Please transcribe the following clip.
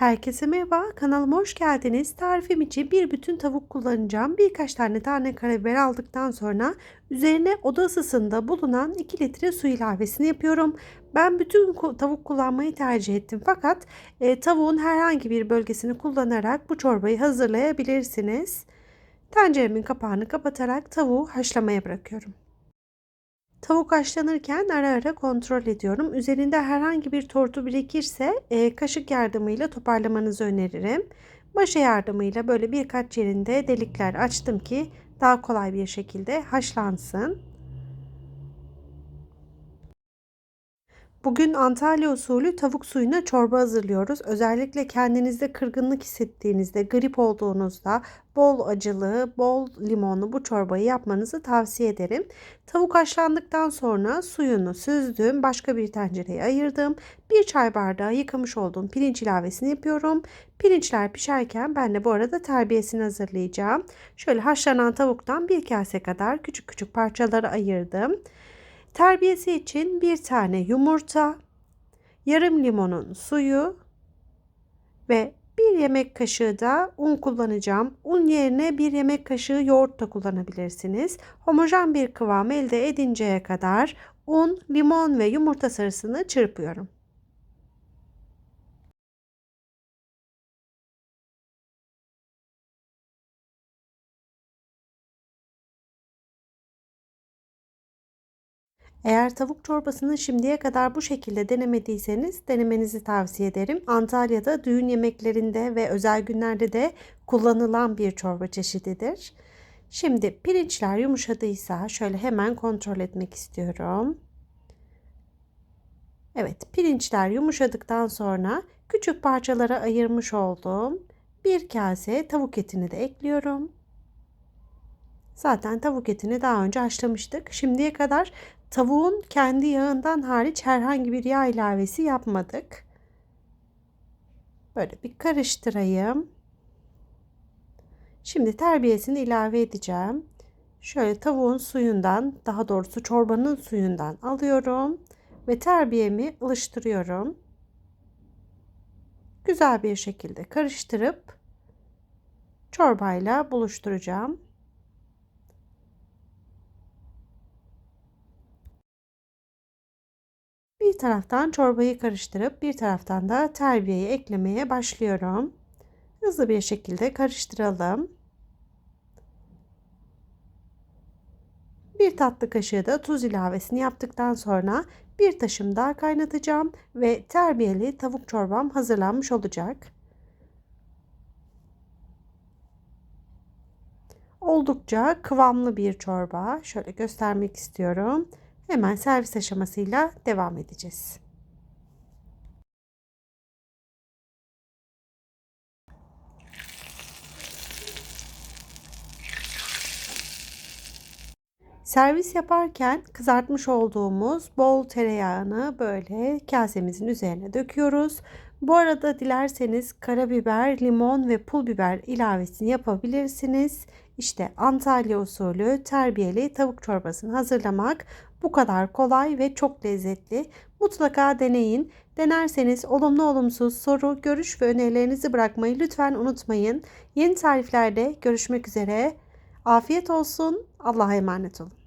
Herkese merhaba, kanalıma hoş geldiniz. Tarifim için bir bütün tavuk kullanacağım. Birkaç tane tane karabiber aldıktan sonra üzerine oda ısısında bulunan 2 litre su ilavesini yapıyorum. Ben bütün tavuk kullanmayı tercih ettim fakat e, tavuğun herhangi bir bölgesini kullanarak bu çorbayı hazırlayabilirsiniz. Tenceremin kapağını kapatarak tavuğu haşlamaya bırakıyorum. Tavuk haşlanırken ara ara kontrol ediyorum. Üzerinde herhangi bir tortu birikirse e, kaşık yardımıyla toparlamanızı öneririm. Maşa yardımıyla böyle birkaç yerinde delikler açtım ki daha kolay bir şekilde haşlansın. Bugün Antalya usulü tavuk suyuna çorba hazırlıyoruz. Özellikle kendinizde kırgınlık hissettiğinizde, grip olduğunuzda bol acılı, bol limonlu bu çorbayı yapmanızı tavsiye ederim. Tavuk haşlandıktan sonra suyunu süzdüm. Başka bir tencereye ayırdım. Bir çay bardağı yıkamış olduğum pirinç ilavesini yapıyorum. Pirinçler pişerken ben de bu arada terbiyesini hazırlayacağım. Şöyle haşlanan tavuktan bir kase kadar küçük küçük parçalara ayırdım. Terbiyesi için bir tane yumurta, yarım limonun suyu ve bir yemek kaşığı da un kullanacağım. Un yerine bir yemek kaşığı yoğurt da kullanabilirsiniz. Homojen bir kıvam elde edinceye kadar un, limon ve yumurta sarısını çırpıyorum. Eğer tavuk çorbasını şimdiye kadar bu şekilde denemediyseniz denemenizi tavsiye ederim. Antalya'da düğün yemeklerinde ve özel günlerde de kullanılan bir çorba çeşididir. Şimdi pirinçler yumuşadıysa şöyle hemen kontrol etmek istiyorum. Evet pirinçler yumuşadıktan sonra küçük parçalara ayırmış olduğum bir kase tavuk etini de ekliyorum. Zaten tavuk etini daha önce haşlamıştık. Şimdiye kadar Tavuğun kendi yağından hariç herhangi bir yağ ilavesi yapmadık. Böyle bir karıştırayım. Şimdi terbiyesini ilave edeceğim. Şöyle tavuğun suyundan, daha doğrusu çorbanın suyundan alıyorum ve terbiyemi ılıştırıyorum. Güzel bir şekilde karıştırıp çorbayla buluşturacağım. Bir taraftan çorbayı karıştırıp bir taraftan da terbiyeyi eklemeye başlıyorum. Hızlı bir şekilde karıştıralım. Bir tatlı kaşığı da tuz ilavesini yaptıktan sonra bir taşım daha kaynatacağım ve terbiyeli tavuk çorbam hazırlanmış olacak. Oldukça kıvamlı bir çorba. Şöyle göstermek istiyorum. Hemen servis aşamasıyla devam edeceğiz. Servis yaparken kızartmış olduğumuz bol tereyağını böyle kasemizin üzerine döküyoruz. Bu arada dilerseniz karabiber, limon ve pul biber ilavesini yapabilirsiniz. İşte Antalya usulü terbiyeli tavuk çorbasını hazırlamak bu kadar kolay ve çok lezzetli. Mutlaka deneyin. Denerseniz olumlu olumsuz soru, görüş ve önerilerinizi bırakmayı lütfen unutmayın. Yeni tariflerde görüşmek üzere. Afiyet olsun. Allah'a emanet olun.